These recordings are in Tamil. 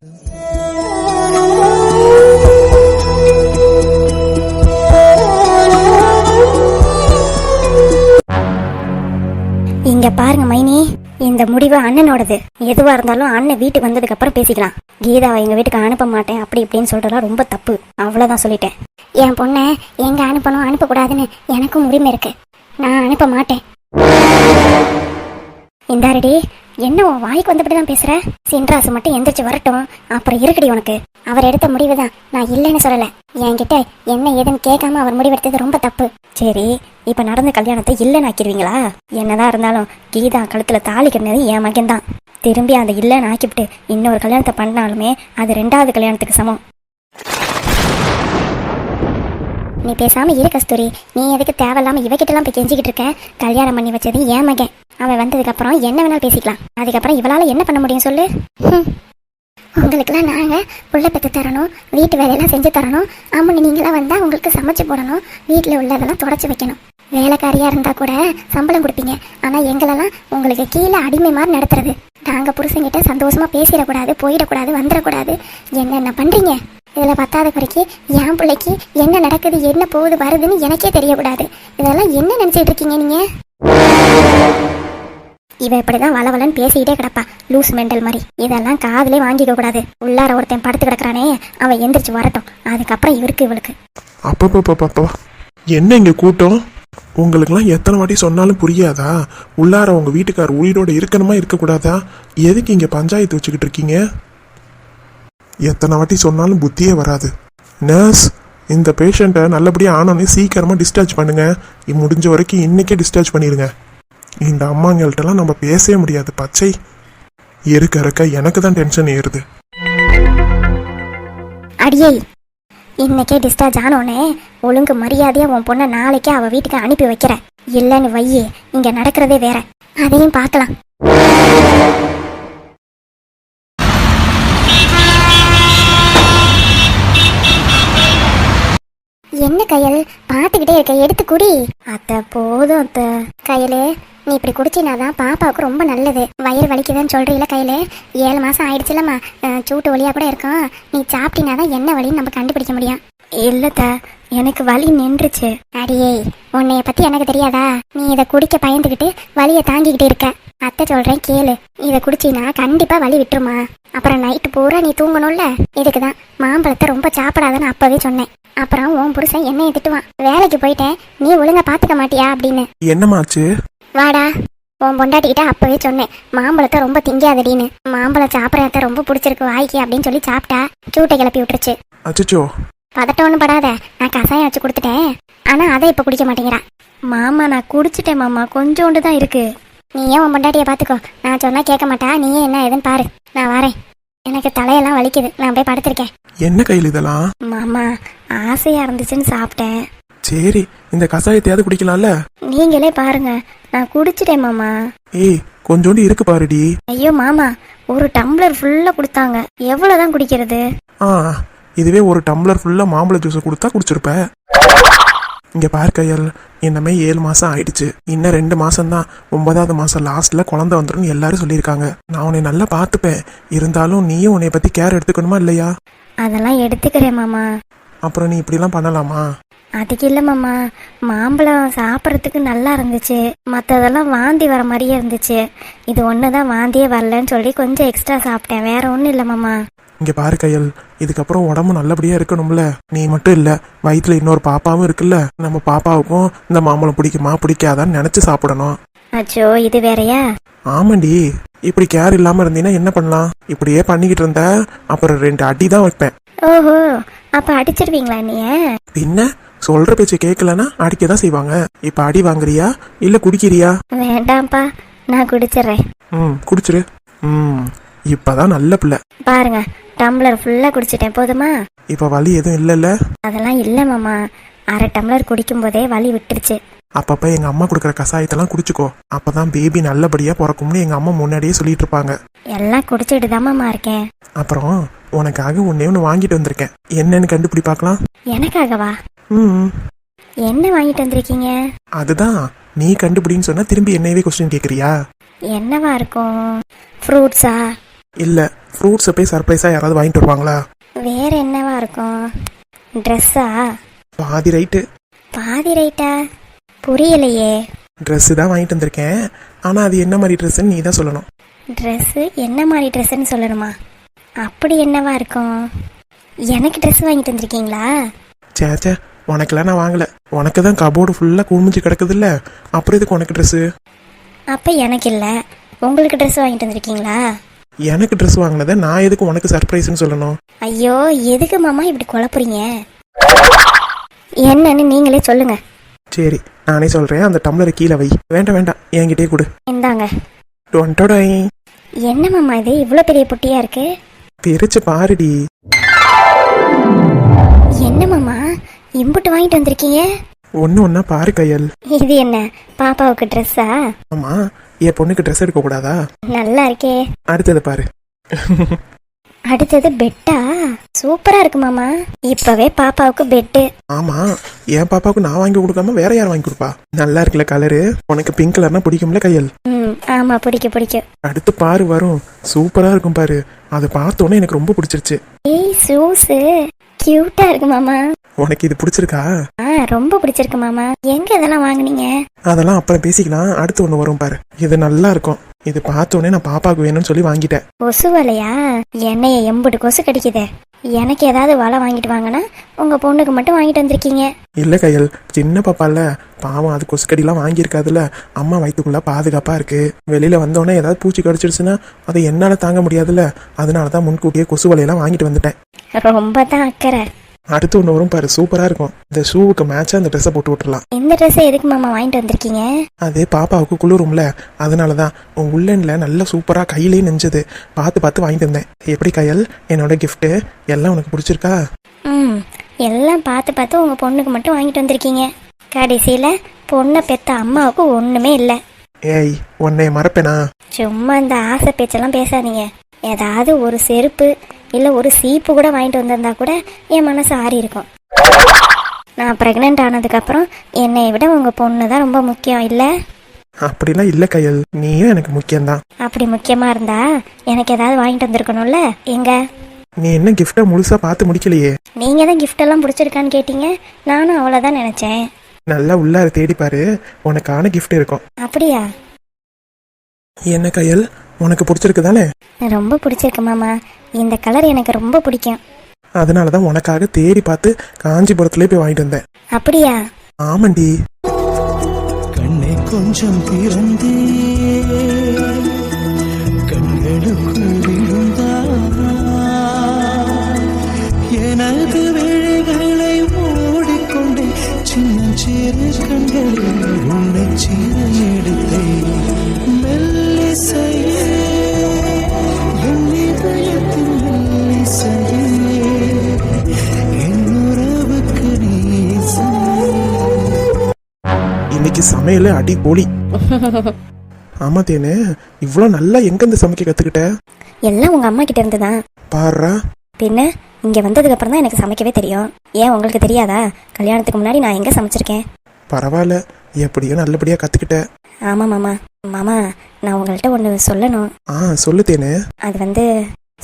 இங்க பாருங்க மைனி. இந்த முடிவு அண்ணனோடது. எதுவா இருந்தாலும் அண்ணன் வீட்டுக்கு வந்ததுக்கு அப்புறம் பேசிக்கலாம். கீதாவை எங்க வீட்டுக்கு அனுப்ப மாட்டேன் அப்படி இப்படின்னு சொல்றதெல்லாம் ரொம்ப தப்பு. அவ்வளவுதான் சொல்லிட்டேன். என் பொண்ணை எங்க அனுப்பணும் அனுப்பக்கூடாதுன்னு எனக்கும் உரிமை இருக்கு. நான் அனுப்ப மாட்டேன். இந்தாரடி என்ன உன் வாய்க்கு வந்தபடி தான் பேசுற? சின்ராசு மட்டும் எந்திரிச்சு வரட்டும். அப்புறம் இருக்குடி உனக்கு. அவர் எடுத்த முடிவு தான் நான் இல்லைன்னு சொல்லல. என்கிட்ட என்ன ஏதுன்னு கேட்காம அவர் முடிவெடுத்தது ரொம்ப தப்பு. சரி இப்ப நடந்த கல்யாணத்தை இல்லைன்னு ஆக்கிடுவீங்களா? என்னதான் இருந்தாலும் கீதா கழுத்துல தாலி கட்டினது என் மகன் தான் திரும்பி அந்த இல்லைன்னு ஆக்கிவிட்டு இன்னொரு கல்யாணத்தை பண்ணாலுமே அது ரெண்டாவது கல்யாணத்துக்கு சமம். நீ பேசாம இரு கஸ்தூரி. நீ எதுக்கு தேவையில்லாம இவகிட்டலாம் போய் கெஞ்சிக்கிட்டு இருக்க? கல்யாணம் பண்ணி வச்சது ஏன் மகன். அவன் வந்ததுக்கு அப்புறம் என்ன வேணாலும் பேசிக்கலாம். அதுக்கப்புறம் இவளால என்ன பண்ண முடியும் சொல்லு? உங்களுக்குலாம் நாங்கள் புள்ள பெற்று தரணும் வீட்டு வேலையெல்லாம் செஞ்சு தரணும். அம்மனி நீங்களாம் வந்தால் உங்களுக்கு சமைச்சு போடணும். வீட்டில் உள்ளதெல்லாம் தொடச்சி வைக்கணும். வேலைக்காரியாக இருந்தால் கூட சம்பளம் கொடுப்பீங்க. ஆனால் எங்களெல்லாம் உங்களுக்கு கீழே அடிமை மாதிரி நடத்துறது. நாங்கள் புருஷங்கிட்ட சந்தோஷமாக பேசிடக்கூடாது போயிடக்கூடாது வந்துடக்கூடாது. என்னென்ன பண்ணுறீங்க இதில் பத்தாவது குறைக்கு என் பிள்ளைக்கு என்ன நடக்குது என்ன போகுது வருதுன்னு எனக்கே தெரியக்கூடாது. இதெல்லாம் என்ன நினச்சிட்டு இருக்கீங்க நீங்கள் இவ இப்படிதான் வளவலன்னு பேசிக்கிட்டே கிடப்பா லூஸ் மெண்டல் மாதிரி. இதெல்லாம் காதலே வாங்கிக்க கூடாது. உள்ளார ஒருத்தன் படுத்து கிடக்குறானே அவன் எந்திரிச்சு வரட்டும். அதுக்கப்புறம் இவருக்கு இவளுக்கு. அப்பப்பப்பப்பா என்ன இங்க கூட்டம்? உங்களுக்குலாம் எத்தனை வாட்டி சொன்னாலும் புரியாதா? உள்ளார உங்க வீட்டுக்கார் உயிரோட இருக்கணுமா இருக்கக்கூடாதா? எதுக்கு இங்க பஞ்சாயத்து வச்சுக்கிட்டு இருக்கீங்க? எத்தனை வாட்டி சொன்னாலும் புத்தியே வராது. நர்ஸ் இந்த பேஷண்ட்டை நல்லபடியாக ஆனோன்னே சீக்கிரமாக டிஸ்சார்ஜ் பண்ணுங்கள் இ- முடிஞ்ச வரைக்கும் இன்றைக்கே டிஸ்சார்ஜ் பண்ணிடுங்க இந்த அம்மாங்கள்ட்டலாம் நம்ம பேசவே முடியாது பச்சை. இருக்க இருக்க எனக்கு தான் டென்ஷன் ஏறுது. அடியே இன்னைக்கே டிஸ்சார்ஜ் ஆனோடனே ஒழுங்கு மரியாதையாக உன் பொண்ணை நாளைக்கே அவள் வீட்டுக்கு அனுப்பி வைக்கிறேன். இல்லைன்னு வையே இங்கே நடக்கிறதே வேற. அதையும் பார்க்கலாம். என்ன கையல்? பார்த்துக்கிட்டே இருக்க எடுத்து குடி. அத்த போதும் அத்த. கையலு நீ இப்படி குடிச்சினாதான் பாப்பாவுக்கு ரொம்ப நல்லது. வயிறு வலிக்குதுன்னு சொல்றீல கையில. ஏழு மாசம் ஆயிடுச்சுலம்மா. சூட்டு வலியா கூட இருக்கும். நீ சாப்பிட்டீனாதான் என்ன வலின்னு நம்ம கண்டுபிடிக்க முடியும். இல்லத்த எனக்கு வலி நின்றுச்சு. அடியே உன்னைய பத்தி எனக்கு தெரியாதா? நீ இதை குடிக்க பயந்துகிட்டு வலியை தாங்கிக்கிட்டு இருக்க. அத்தை சொல்றேன் கேளு. இதை குடிச்சினா கண்டிப்பா வலி விட்டுருமா. அப்புறம் நைட்டு பூரா நீ தூங்கணும்ல? இதுக்குதான். மாம்பழத்தை ரொம்ப சாப்பிடாதன்னு அப்பவே சொன்னேன். அப்புறம் உன் புருஷன் என்னைய திட்டுவான். வேலைக்கு போயிட்டேன். நீ ஒழுங்கா பாத்துக்க மாட்டியா அப்படின்னு. என்னமாச்சு வாடா. உன் பொண்டாட்டிக்கிட்ட அப்பவே சொன்னேன். மாம்பழத்தை ரொம்ப திங்காதடின்னு. மாம்பழம் சாப்பிட்றத ரொம்ப பிடிச்சிருக்கு வாய்க்கு அப்படின்னு சொல்லி சாப்பிட்டா சூட்டை கிளப்பி விட்டுருச்சு. அச்சச்சோ. பதட்டம் ஒன்றும் படாத. நான் கசாயம் வச்சு கொடுத்துட்டேன். ஆனா அதை இப்போ குடிக்க மாட்டேங்கிறா. மாமா நான் குடிச்சிட்டேன் மாமா. கொஞ்சோண்டு தான் இருக்கு. நீ ஏன் உன் பொண்டாட்டியை பார்த்துக்கோ? நான் சொன்னா கேட்க மாட்டா. நீயே என்ன ஏதுன்னு பாரு. நான் வரேன். எனக்கு தலையெல்லாம் வலிக்குது. நான் போய் படுத்திருக்கேன். என்ன கையில் இதெல்லாம்? மாமா ஆசையா இருந்துச்சுன்னு சாப்பிட்டேன். சரி இந்த கசாயத்தையாவது குடிக்கலாம்ல? நீங்களே பாருங்க. நான் குடிச்சிட்டேன் மாமா. ஏய் கொஞ்சோண்டு இருக்கு பாருடி. ஐயோ மாமா. ஒரு டம்ளர் ஃபுல்லா கொடுத்தாங்க. எவ்வளவுதான் குடிக்கிறது? ஆ இதுவே ஒரு டம்ளர் ஃபுல்லா மாம்பழ ஜூஸ் கொடுத்தா குடிச்சிருப்ப. இங்க பார் கையல் இன்னமே ஏழு மாசம் ஆயிடுச்சு. இன்னும் ரெண்டு மாசம் தான் ஒன்பதாவது மாசம் லாஸ்ட்ல குழந்தை வந்துரும்னு எல்லாரும் சொல்லியிருக்காங்க. நான் உன்னை நல்லா பார்த்துப்பேன். இருந்தாலும் நீயும் உன்னை பத்தி கேர் எடுத்துக்கணுமா இல்லையா? அதெல்லாம் எடுத்துக்கிறேன் மாமா. அப்புறம் நீ இப்படிலாம் பண்ணலாமா? அதுக்கு இல்ல மாமா. மாம்பழம் சாப்பிட்றதுக்கு நல்லா இருந்துச்சு. மற்றதெல்லாம் வாந்தி வர மாதிரியே இருந்துச்சு. இது ஒன்று தான் வாந்தியே வரலன்னு சொல்லி கொஞ்சம் எக்ஸ்ட்ரா சாப்பிட்டேன். வேற ஒன்றும் இல்லை மாமா. இங்க பாரு கையல் இதுக்கப்புறம் உடம்பு நல்லபடியா இருக்கணும்ல. நீ மட்டும் இல்ல வயிற்றுல இன்னொரு பாப்பாவும் இருக்குல்ல. நம்ம பாப்பாவுக்கும் இந்த மாம்பழம் பிடிக்குமா பிடிக்காதான்னு நினைச்சு சாப்பிடணும். அச்சோ இது வேறயா? ஆமாண்டி இப்படி கேர் இல்லாம இருந்தீங்கன்னா என்ன பண்ணலாம்? இப்படியே பண்ணிக்கிட்டு இருந்த அப்புறம் ரெண்டு அடி தான் வைப்பேன். ஓஹோ அப்போ அடிச்சிருவீங்களா நீ பின்ன சொல்ற பேச்சு கேட்கலன்னா அடிக்க தான் செய்வாங்க. இப்ப அடி வாங்குறியா இல்ல குடிக்கிறியா? வேண்டாம்ப்பா நான் குடிச்சிடுறேன் ம் குடிச்சிரு. ம் இப்பதான் நல்ல பிள்ளை. பாருங்க டம்ளர் ஃபுல்லாக குடிச்சிட்டேன். போதுமா? இப்ப வலி எதுவும் இல்லைல்ல? அதெல்லாம் இல்லை மாமா. அரை டம்ளர் குடிக்கும் போதே வலி விட்டுருச்சு. அப்பப்ப எங்க அம்மா கொடுக்குற கசாயத்தெல்லாம் குடிச்சுக்கோ. அப்பதான் பேபி நல்லபடியா பிறக்கும்னு எங்க அம்மா முன்னாடியே சொல்லிட்டு இருப்பாங்க. எல்லாம் குடிச்சிட்டு தான் மாமா இருக்கேன். அப்புறம் உனக்காக ஒன்னே ஒன்று வாங்கிட்டு வந்திருக்கேன். என்னன்னு கண்டுபிடி பார்க்கலாம் எனக்காகவா? ம் என்ன வாங்கிட்டு வந்திருக்கீங்க? அதுதான். நீ கண்டுபிடின்னு சொன்னா திரும்பி என்னையவே கொஸ்டின் கேக்குறியா? என்னவா இருக்கும்? ஃப்ரூட்ஸா இல்ல ஃப்ரூட்ஸை போய் சர்ப்ரைஸாக யாராவது வாங்கிட்டு வருவாங்களா? வேற என்னவா இருக்கும்? ட்ரெஸ்ஸா பாதி ரைட்டு பாதி ரைட்டா புரியலையே. ட்ரெஸ்ஸு தான் வாங்கிட்டு வந்திருக்கேன். ஆனால் அது என்ன மாதிரி ட்ரெஸ்ஸுன்னு நீ தான் சொல்லணும். ட்ரெஸ்ஸு என்ன மாதிரி ட்ரெஸ்ஸுன்னு சொல்லணுமா? அப்படி என்னவா இருக்கும்? எனக்கு ட்ரெஸ் வாங்கிட்டு வந்திருக்கீங்களா? சே சே உனக்கெல்லாம் நான் வாங்கலை. உனக்கு தான் கபோர்டு ஃபுல்லாக குமிஞ்சு கிடக்குதுல்ல. அப்புறம் இதுக்கு உனக்கு ட்ரெஸ்ஸு அப்போ எனக்கு இல்லை. உங்களுக்கு ட்ரெஸ் வாங்கிட்டு வந்திருக்கீங்களா? எனக்கு ட்ரெஸ் வாங்கினதை நான் எதுக்கு உனக்கு சர்ப்ரைஸ்னு சொல்லணும்? ஐயோ எதுக்கு மாமா இப்படி குழப்புறீங்க? என்னன்னு நீங்களே சொல்லுங்க. சரி நானே சொல்கிறேன் அந்த டம்ளரை கீழே வை. வேண்டாம் வேண்டாம். என்கிட்டயே கொடு. இந்தாங்க. டொன்டோடை என்ன மாமா இது? இவ்வளோ பெரிய பொட்டியா இருக்கு? பிரிச்சு பாருடி. என்ன மாமா? இம்புட்டு வாங்கிட்டு வந்திருக்கீங்க? ஒன்று ஒன்றா பாரு கையல். இது என்ன? பாப்பாவுக்கு ட்ரெஸ்ஸா ஆமாம் என் பொண்ணுக்கு ட்ரெஸ் எடுக்கக்கூடாதா நல்லா இருக்கே. அடுத்தது பாரு. அடுத்தது பெட்டா சூப்பரா இருக்கு மாமா. இப்பவே பாப்பாவுக்கு பெட்டு ஆமாம் என் பாப்பாவுக்கு நான் வாங்கி கொடுக்காம வேற யார் வாங்கி கொடுப்பா? நல்லா இருக்குல்ல கலரு உனக்கு பிங்க் கலர்னா பிடிக்கும்ல கையல்? ம் ஆமா பிடிக்கும் பிடிக்கும். அடுத்து பாரு வரும். சூப்பராக இருக்கும் பாரு. அதை பார்த்தோன்னே எனக்கு ரொம்ப பிடிச்சிருச்சு. ஏய் சூஸு கியூட்டா இருக்கு மாமா. உனக்கு இது பிடிச்சிருக்கா? ஆ ரொம்ப பிடிச்சிருக்கு மாமா. எங்க இதெல்லாம் வாங்குனீங்க? அதெல்லாம் அப்புறம் பேசிக்கலாம். அடுத்து ஒன்று வரும் பாரு. இது நல்லா இருக்கும். இது பார்த்தோன்னே நான் பாப்பாவுக்கு வேணும்னு சொல்லி வாங்கிட்டேன். கொசு வலையா? என்னைய எம்புட்டு கொசு கடிக்குதே. எனக்கு ஏதாவது வலை வாங்கிட்டு வாங்கினா உங்க பொண்ணுக்கு மட்டும் வாங்கிட்டு வந்திருக்கீங்க. இல்லை கையல் சின்ன பாப்பால பாவம் அது கொசுக்கடிலாம் வாங்கியிருக்காதுல்ல. அம்மா வயிற்றுக்குள்ள பாதுகாப்பாக இருக்கு. வெளியில வந்தோடனே ஏதாவது பூச்சி கடிச்சிருச்சுன்னா அதை என்னால் தாங்க முடியாதுல்ல. அதனால தான் முன்கூட்டியே கொசு வலையெல்லாம் வாங்கிட்டு வந்துட்டேன். ரொம்ப தான் அக்கறை. அடுத்து ஒன்று வரும் பாரு சூப்பராக இருக்கும். இந்த ஷூவுக்கு மேட்சாக அந்த ட்ரெஸ்ஸை போட்டு விட்டுறலாம். இந்த ட்ரெஸ் எதுக்கு மாமா வாங்கிட்டு வந்திருக்கீங்க? அது பாப்பாவுக்கு குளிரும்ல அதனால தான் உன் உள்ளனில் நல்லா சூப்பராக கையிலே நெஞ்சது. பார்த்து பார்த்து வாங்கிட்டு வந்தேன். எப்படி கையல்? என்னோட கிஃப்ட்டு எல்லாம் உனக்கு பிடிச்சிருக்கா? ம் எல்லாம் பார்த்து பார்த்து உங்க பொண்ணுக்கு மட்டும் வாங்கிட்டு வந்திருக்கீங்க. கடைசியில பொண்ணை பெத்த அம்மாவுக்கு ஒண்ணுமே இல்லை. ஏய் உன்னை மறப்பேனா? சும்மா இந்த ஆசை பேச்செல்லாம் பேசாதீங்க. ஏதாவது ஒரு செருப்பு இல்லை ஒரு சீப்பு கூட வாங்கிட்டு வந்திருந்தா கூட என் மனசு ஆறி இருக்கும். நான் ப்ரெக்னென்ட் ஆனதுக்கப்புறம் என்னை விட உங்கள் பொண்ணு தான் ரொம்ப முக்கியம் இல்லை? அப்படிலாம் இல்லை கையல். நீயும் எனக்கு முக்கியம்தான். அப்படி முக்கியமாக இருந்தா எனக்கு ஏதாவது வாங்கிட்டு வந்திருக்கணும்ல? எங்க? நீ என்ன கிஃப்டை முழுசாக பார்த்து முடிக்கலையே? நீங்கள் தான் gift எல்லாம் பிடிச்சிருக்கான்னு கேட்டீங்க. நானும் அவ்வளோதான் நினச்சேன். நல்லா உள்ளார தேடி பாரு. உனக்கான gift இருக்கும். அப்படியா? என்ன கையல்? உனக்கு பிடிச்சிருக்கு தானே ரொம்ப பிடிச்சிருக்கு மாமா. இந்த கலர் எனக்கு ரொம்ப பிடிக்கும். அதனால தான் உனக்காக தேடி பார்த்து காஞ்சிபுரத்துலேயே போய் வாங்கிட்டு வந்தேன். அப்படியா? ஆமாண்டி. கண்ணை கொஞ்சம் திறந்தே சமையல் அடி போலி. ஆமா தேனு இவ்வளோ நல்லா எங்கேருந்து சமைக்க கற்றுக்கிட்ட எல்லாம் உங்கள் அம்மா கிட்ட இருந்து தான். பாருடா பின்ன இங்கே வந்ததுக்கு அப்புறம் தான் எனக்கு சமைக்கவே தெரியும். ஏன் உங்களுக்கு தெரியாதா? கல்யாணத்துக்கு முன்னாடி நான் எங்கே சமைச்சிருக்கேன்? பரவாயில்ல எப்படியோ நல்லபடியாக கற்றுக்கிட்ட ஆமாம் மாமா. மாமா நான் உங்கள்கிட்ட ஒன்று சொல்லணும். ஆ சொல்லு தேனு. அது வந்து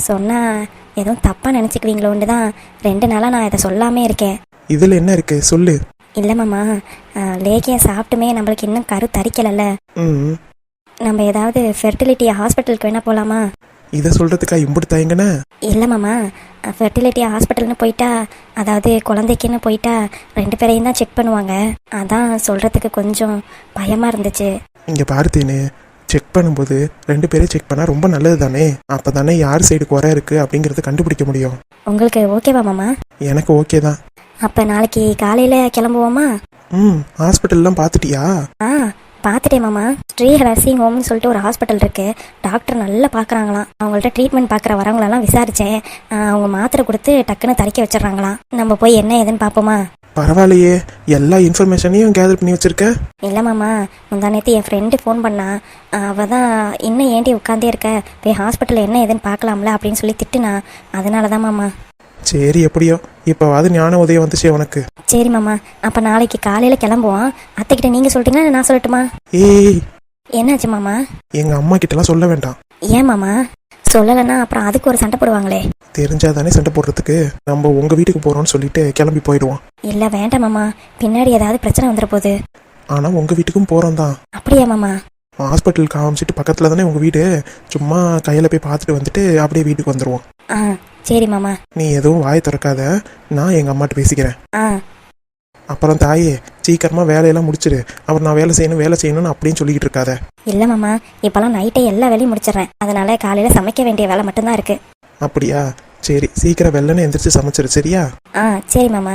சொன்னால் எதுவும் தப்பாக நினச்சிக்குவீங்களோன்னு தான் ரெண்டு நாளாக நான் இதை சொல்லாமே இருக்கேன். இதில் என்ன இருக்கு? சொல்லு. இல்லை மாமா லேகியா சாப்பிட்டுமே நம்மளுக்கு இன்னும் கரு தரிக்கலைல்ல. ம் நம்ம ஏதாவது ஃபெர்டிலிட்டி ஹாஸ்பிட்டலுக்கு வேணால் போகலாமா இதை சொல்கிறதுக்கா இம்புட்டு தயங்கன? இல்லை மாமா ஃபெர்டிலிட்டி ஹாஸ்பிட்டல்னு போயிட்டா அதாவது குழந்தைக்குன்னு போயிட்டா ரெண்டு பேரையும் தான் செக் பண்ணுவாங்க. அதான் சொல்கிறதுக்கு கொஞ்சம் பயமாக இருந்துச்சு. இங்கே பாரு தேனு செக் பண்ணும்போது ரெண்டு பேரும் செக் பண்ணால் ரொம்ப நல்லது தானே? அப்போ தானே யார் சைடு குறை இருக்குது அப்படிங்கிறத கண்டுபிடிக்க முடியும். உங்களுக்கு ஓகேவா மாமா? எனக்கு ஓகே தான். அப்போ நாளைக்கு காலையில் கிளம்புவோமா? ம் ஹாஸ்பிட்டல்லாம் பார்த்துட்டியா? ஆ பார்த்துட்டேன் மாமா. ஸ்ரீ நர்சிங் ஹோம்னு சொல்லிட்டு ஒரு ஹாஸ்பிட்டல் இருக்கு. டாக்டர் நல்லா பார்க்குறாங்களாம். அவங்கள்ட்ட ட்ரீட்மெண்ட் பார்க்குற வரவங்களெல்லாம் விசாரித்தேன் அவங்க மாத்திரை கொடுத்து டக்குன்னு தறிக்க வச்சிடுறாங்களாம். நம்ம போய் என்ன ஏதுன்னு பார்ப்போமா? பரவாயில்லையே. எல்லா இன்ஃபர்மேஷனையும் கேதர் பண்ணி வச்சிருக்க? இல்லை மாமா. முந்தா நேற்று என் ஃப்ரெண்டு ஃபோன் பண்ணா. அவள் தான் இன்னும் ஏன்டி உட்காந்தே இருக்க? போய் ஹாஸ்பிட்டலில் என்ன ஏதுன்னு பார்க்கலாம்ல அப்படின்னு சொல்லி திட்டுனா. அதனால தான் மாமா. சரி எப்படியோ? இப்போவாது ஞான உதயம் வந்துச்சே உனக்கு. சரி மாமா. அப்போ நாளைக்கு காலையில் கிளம்புவோம். அத்தைக்கிட்ட நீங்கள் சொல்லிட்டீங்களா இல்லை நான் சொல்லட்டுமா? ஏய். என்னாச்சு மாமா? எங்கள் அம்மா கிட்டலாம் சொல்ல வேண்டாம். ஏன் மாமா? சொல்லலைன்னா அப்புறம் அதுக்கு ஒரு சண்டை போடுவாங்களே. தெரிஞ்சாதானே சண்டை போடுறதுக்கு. நம்ம உங்க வீட்டுக்கு போறோம்னு சொல்லிட்டு கிளம்பி போயிடுவோம். இல்லை வேண்டாம் மாமா. பின்னாடி ஏதாவது பிரச்சனை வந்துட போகுது ஆனா உங்க வீட்டுக்கும் போறோம் தான். அப்படியா மாமா? ஹாஸ்பிட்டல் காமிச்சிட்டு பக்கத்துல தானே உங்க வீடு? சும்மா கையில போய் பார்த்துட்டு வந்துட்டு அப்படியே வீட்டுக்கு வந்துருவோம். ஆ சரி மாமா. நீ எதுவும் வாய் திறக்காத. நான் எங்க அம்மாட்ட பேசிக்கிறேன். ஆ. அப்புறம் தாயே சீக்கிரமா வேலையெல்லாம் முடிச்சிடு அப்புறம் நான் வேலை செய்யணும் வேலை செய்யணும்னு அப்படின்னு சொல்லிக்கிட்டு இருக்காத. இல்லை மாமா. இப்போலாம் நைட்டே எல்லா வேலையும் முடிச்சிடுறேன். அதனால காலையில் சமைக்க வேண்டிய வேலை மட்டும்தான் இருக்கு. அப்படியா? சரி சீக்கிரம் வெள்ளனே எந்திரிச்சு சமைச்சிரு சரியா? ஆ சரி மாமா.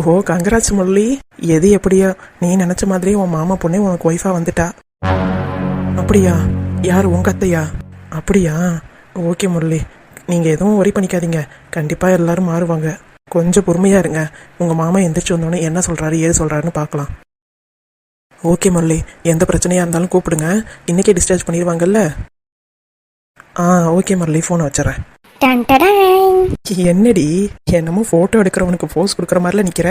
ஓ கங்கராஜ் முரளி எது எப்படியா? நீ நினைச்ச மாதிரி உன் மாமா பொண்ணே உனக்கு ஒய்ஃபா வந்துட்டா. அப்படியா? யார் உங்க அத்தையா அப்படியா? ஓகே முரளி. நீங்க எதுவும் ஒரி பண்ணிக்காதீங்க. கண்டிப்பா எல்லாரும் மாறுவாங்க. கொஞ்சம் பொறுமையா இருங்க. உங்க மாமா எந்திரிச்சு வந்தோடனே என்ன சொல்றாரு ஏது சொல்றாருன்னு பார்க்கலாம். ஓகே முரளி. எந்த பிரச்சனையா இருந்தாலும் கூப்பிடுங்க. இன்னைக்கே டிஸ்சார்ஜ் பண்ணிடுவாங்கல்ல? ஆ ஓகே முரளி. ஃபோனை வச்சுறேன். டன் டடாங். என்னடி? என்னமோ போட்டோ எடுக்கிறவனுக்கு போஸ் கொடுக்குற மாதிரிலாம் நிக்கிற?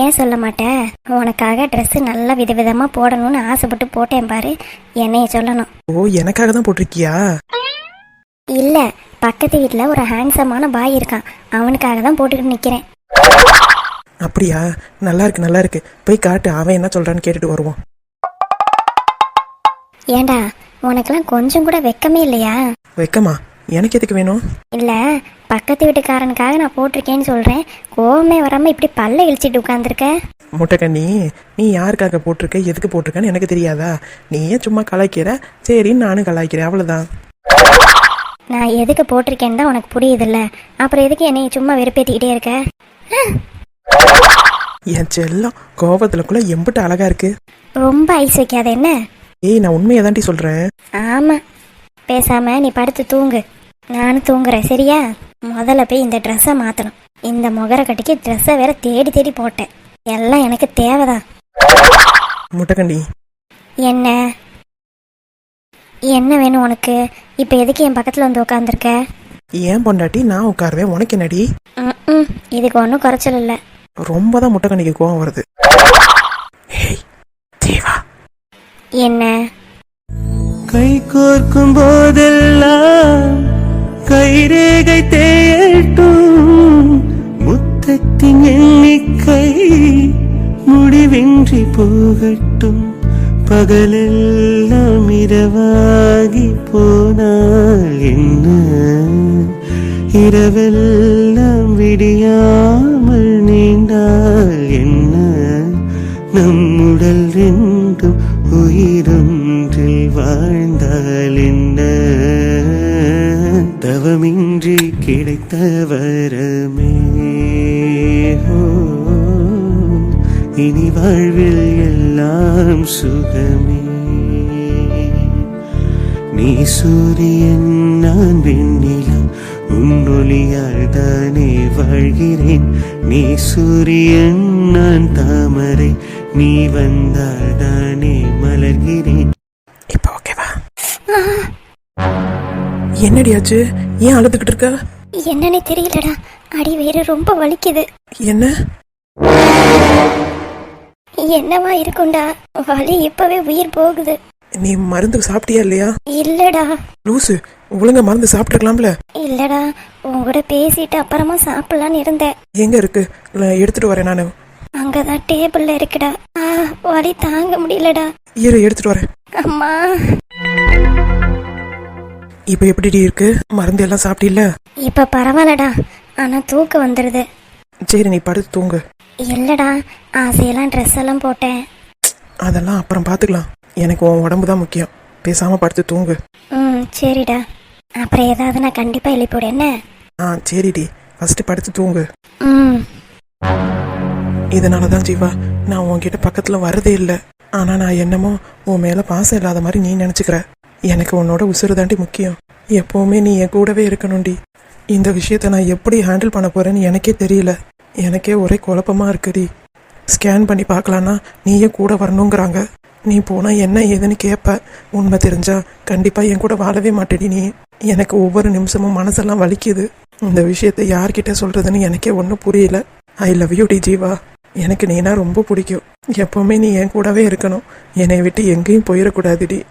ஏன் சொல்ல மாட்டேன் உனக்காக ட்ரெஸ் நல்லா விதவிதமாக போடணும்னு ஆசைப்பட்டு போட்டேன் பாரு. என்னைய சொல்லணும். ஓ எனக்காக தான் போட்டிருக்கியா? இல்லை பக்கத்து வீட்டில் ஒரு ஹேண்ட்ஸமான பாய் இருக்கான். அவனுக்காக தான் போட்டுக்கிட்டு நிற்கிறேன் அப்படியா? நல்லா இருக்கு நல்லா இருக்கு. போய் காட்டு அவன் என்ன சொல்றான்னு கேட்டுட்டு வருவோம். ஏண்டா உனக்கெல்லாம் கொஞ்சம் கூட வெக்கமே இல்லையா? வைக்கமா? எனக்கு எதுக்கு வேணும்? இல்லை பக்கத்து வீட்டுக்காரனுக்காக நான் போட்டிருக்கேன்னு சொல்கிறேன் கோவமே வராமல் இப்படி பல்ல இழிச்சிட்டு உட்காந்துருக்க முட்டைக்கண்ணி நீ யாருக்காக போட்டிருக்க? எதுக்கு போட்டிருக்கன்னு எனக்கு தெரியாதா? நீ ஏன் சும்மா கலாய்க்கிற? சரின்னு நானும் கலாய்க்கிறேன் அவ்வளவுதான். நான் எதுக்கு போட்டிருக்கேன்னு தான் உனக்கு புரியுதுல்ல. அப்புறம் எதுக்கு என்னை சும்மா வெறுப்பேற்றிக்கிட்டே இருக்க? என் செல்லம் கோபத்துலக்குள்ள எம்பிட்டு அழகா இருக்கு. ரொம்ப ஐஸ் வைக்காத என்ன? ஏய் நான் உண்மையை தாண்டி சொல்றேன். ஆமாம் பேசாம நீ படுத்து தூங்கு. நானும் தூங்குறேன் சரியா? முதல்ல போய் இந்த ட்ரெஸ்ஸை மாற்றணும் இந்த முகர கட்டிக்கு ட்ரெஸ்ஸை வேற தேடி தேடி போட்டேன். எல்லாம் எனக்கு தேவைதான். முட்டைக்கண்ணி என்ன? என்ன வேணும் உனக்கு? இப்போ எதுக்கு என் பக்கத்தில் வந்து உட்காந்துருக்க ஏன் பொண்டாட்டி? நான் உட்காருவேன் உனக்கு என்னடி? ம் இதுக்கு ஒன்றும் குறைச்சல் இல்லை. ரொம்ப தான் முட்டைக்கண்ணிக்கு கோவம் வருது. என்ன? கை கோர்க்கும் போதெல்லாம் கைரேகை தேட்டும் முத்தத்தின் எண்ணிக்கை முடிவின்றி போகட்டும். பகலெல்லாம் இரவாகி போனால் என்ன? இரவெல்லாம் விடியாமல் நீண்டால் தவமின்றி கிடைத்த வரமே இனி வாழ்வில் எல்லாம் சுகமே. நீ சூரியன் நான் வெண்ணிலம் உன்னொழியால் தானே வாழ்கிறேன். நீ சூரியன் நான் தாமரை நீ வந்தால் தானே மலர்கிறேன். என்னடியாச்சு? ஏன் அழுதுகிட்டு இருக்க? என்னன்னே தெரியலடா. அடி வேறு ரொம்ப வலிக்குது. என்ன? என்னவா இருக்கும்டா. வலி இப்பவே உயிர் போகுது. நீ மருந்து சாப்பிட்டியா இல்லையா? இல்லடா. லூசு ஒழுங்கா மருந்து சாப்பிட்டுருக்கலாம்ல இல்லடா. உன் கூட பேசிட்டு அப்புறமா சாப்பிடலான்னு இருந்தேன். எங்க இருக்கு? நான் எடுத்துட்டு வரேன் நான். அங்கதான் டேபிள்ல இருக்குடா. ஆ வலி தாங்க முடியலடா. இரு எடுத்துட்டு வரேன். அம்மா. இப்போ எப்படிடி இருக்கு? மருந்து எல்லாம் சாப்பிட்டில்ல? இப்ப பரவாயில்லடா. ஆனா தூக்கம் வந்துடுது சரி நீ படுத்து தூங்கு. இல்லடா ஆசையெல்லாம் ட்ரெஸ் எல்லாம் போட்டேன். அதெல்லாம் அப்புறம் பார்த்துக்கலாம் எனக்கு உன் உடம்பு தான் முக்கியம். பேசாம படுத்து தூங்கு. ம் சரிடா. அப்புறம் ஏதாவது நான் கண்டிப்பா எழுப்பிவிடு என்ன? ஆ சரிடி. ஃபர்ஸ்ட் படுத்து தூங்கு. ம். இதனால தான் ஜீவா நான் உன்கிட்ட பக்கத்துல வரதே இல்லை. ஆனா நான் என்னமோ உன் மேல பாசம் இல்லாத மாதிரி நீ நினைச்சுக்கிற. எனக்கு உன்னோட உசுறு தாண்டி முக்கியம். எப்போவுமே நீ என் கூடவே இருக்கணும்டி. இந்த விஷயத்த நான் எப்படி ஹேண்டில் பண்ண போறேன்னு எனக்கே தெரியல. எனக்கே ஒரே குழப்பமா இருக்குடி. ஸ்கேன் பண்ணி பார்க்கலான்னா நீயே கூட வரணுங்கிறாங்க. நீ போனால் என்ன ஏதுன்னு கேட்ப உண்மை தெரிஞ்சா கண்டிப்பாக என் கூட வாழவே மாட்டேடி நீ. எனக்கு ஒவ்வொரு நிமிஷமும் மனசெல்லாம் வலிக்குது. இந்த விஷயத்தை யார்கிட்ட சொல்கிறதுன்னு எனக்கே ஒன்றும் புரியல. ஐ லவ் யூ டி ஜீவா. எனக்கு நீனா ரொம்ப பிடிக்கும். எப்போவுமே நீ என் கூடவே இருக்கணும். என்னை விட்டு எங்கேயும் போயிடக்கூடாதுடி.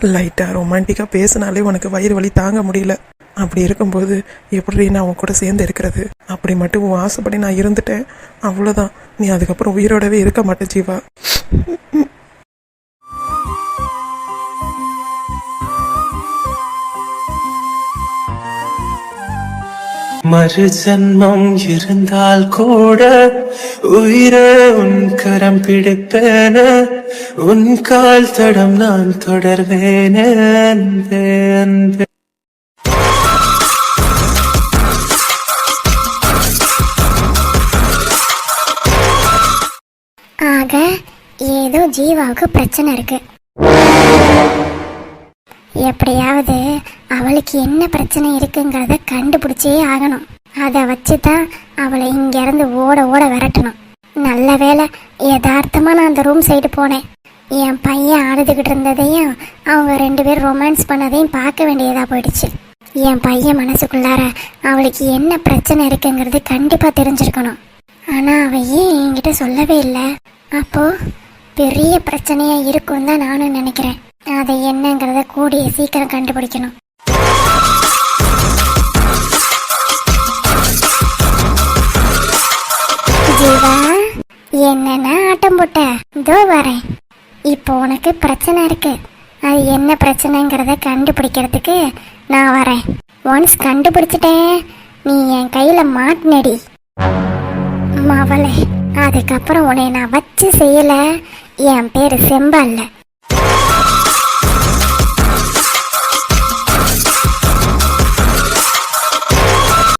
லைட்டாக ரொமான்டிக்காக பேசினாலே உனக்கு வயிறு வலி தாங்க முடியல. அப்படி இருக்கும்போது எப்படி நான் உன் கூட சேர்ந்து இருக்கிறது? அப்படி மட்டும் உன் ஆசைப்படி நான் இருந்துட்டேன். அவ்வளோதான் நீ அதுக்கப்புறம் உயிரோடவே இருக்க மாட்டேன் ஜீவா. மறு ஜன்மம் இருந்தால் கூட உயிரே உன் கரம் பிடிப்பேன. உன் கால் தடம் நான் தொடர்வேன ஆக ஏதோ ஜீவாவுக்கு பிரச்சனை இருக்கு. எப்படியாவது அவளுக்கு என்ன பிரச்சனை இருக்குங்கிறத கண்டுபிடிச்சே ஆகணும். அதை வச்சு தான் அவளை இங்கேருந்து ஓட ஓட விரட்டணும். நல்ல வேளை யதார்த்தமாக நான் அந்த ரூம் சைடு போனேன். என் பையன் அழுதுகிட்டு இருந்ததையும் அவங்க ரெண்டு பேரும் ரொமான்ஸ் பண்ணதையும் பார்க்க வேண்டியதாக போயிடுச்சு. என் பையன் மனசுக்குள்ளார அவளுக்கு என்ன பிரச்சனை இருக்குங்கிறது கண்டிப்பாக தெரிஞ்சிருக்கணும். ஆனால் அவ ஏன் என்கிட்ட சொல்லவே இல்லை? அப்போ பெரிய பிரச்சனையா இருக்கும் தான் நானும் நினைக்கிறேன். அது என்னங்கிறத கூடிய சீக்கிரம் கண்டுபிடிக்கணும். ஜீவா என்னன்னா ஆட்டம் போட்ட? இதோ வரேன். இப்போ உனக்கு பிரச்சனை இருக்கு. அது என்ன பிரச்சனைங்கிறத கண்டுபிடிக்கிறதுக்கு நான் வரேன். ஒன்ஸ் கண்டுபிடிச்சிட்டேன் நீ என் கையில மாட்டினடி. மவளே அதுக்கப்புறம் உன்னை நான் வச்சு செய்யல. என் பேரு செம்பல்ல.